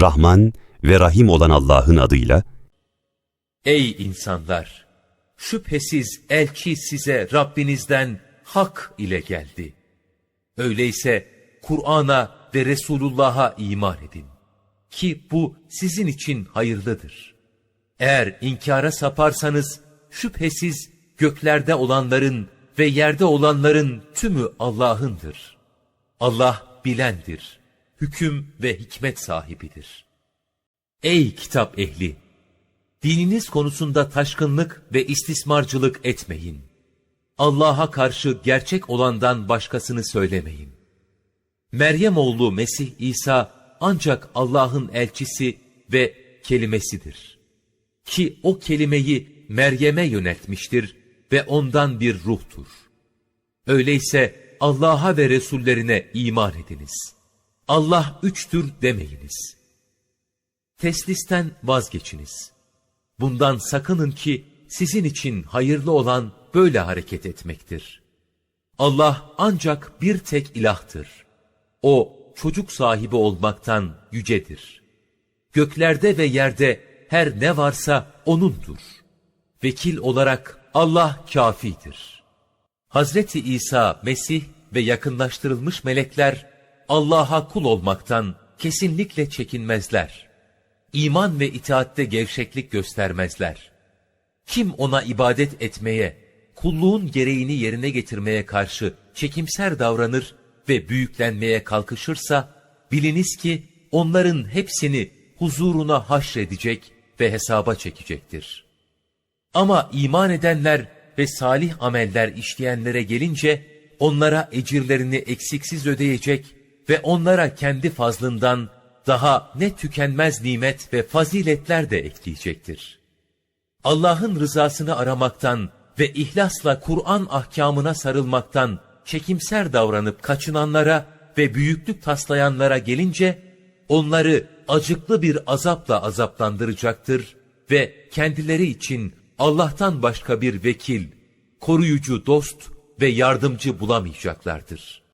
Rahman ve Rahim olan Allah'ın adıyla Ey insanlar! Şüphesiz elçi size Rabbinizden hak ile geldi. Öyleyse Kur'an'a ve Resulullah'a iman edin. Ki bu sizin için hayırlıdır. Eğer inkara saparsanız şüphesiz göklerde olanların ve yerde olanların tümü Allah'ındır. Allah bilendir, hüküm ve hikmet sahibidir. Ey kitap ehli! Dininiz konusunda taşkınlık ve istismarcılık etmeyin. Allah'a karşı gerçek olandan başkasını söylemeyin. Meryem oğlu Mesih İsa ancak Allah'ın elçisi ve kelimesidir. Ki o kelimeyi Meryem'e yöneltmiştir ve ondan bir ruhtur. Öyleyse Allah'a ve Resullerine iman ediniz. Allah üçtür demeyiniz. Teslisten vazgeçiniz. Bundan sakının ki sizin için hayırlı olan böyle hareket etmektir. Allah ancak bir tek ilahtır. O çocuk sahibi olmaktan yücedir. Göklerde ve yerde her ne varsa O'nundur. Vekil olarak Allah kafidir. Hazreti İsa, Mesih ve yakınlaştırılmış melekler Allah'a kul olmaktan kesinlikle çekinmezler. İman ve itaatte gevşeklik göstermezler. Kim ona ibadet etmeye, kulluğun gereğini yerine getirmeye karşı çekimser davranır ve büyüklenmeye kalkışırsa, biliniz ki onların hepsini huzuruna haşredecek ve hesaba çekecektir. Ama iman edenler ve salih ameller işleyenlere gelince, onlara ecirlerini eksiksiz ödeyecek ve onlara kendi fazlından daha ne tükenmez nimet ve faziletler de ekleyecektir. Allah'ın rızasını aramaktan ve ihlasla Kur'an ahkamına sarılmaktan çekimser davranıp kaçınanlara ve büyüklük taslayanlara gelince, onları acıklı bir azapla azaplandıracaktır ve kendileri için Allah'tan başka bir vekil, koruyucu dost ve yardımcı bulamayacaklardır.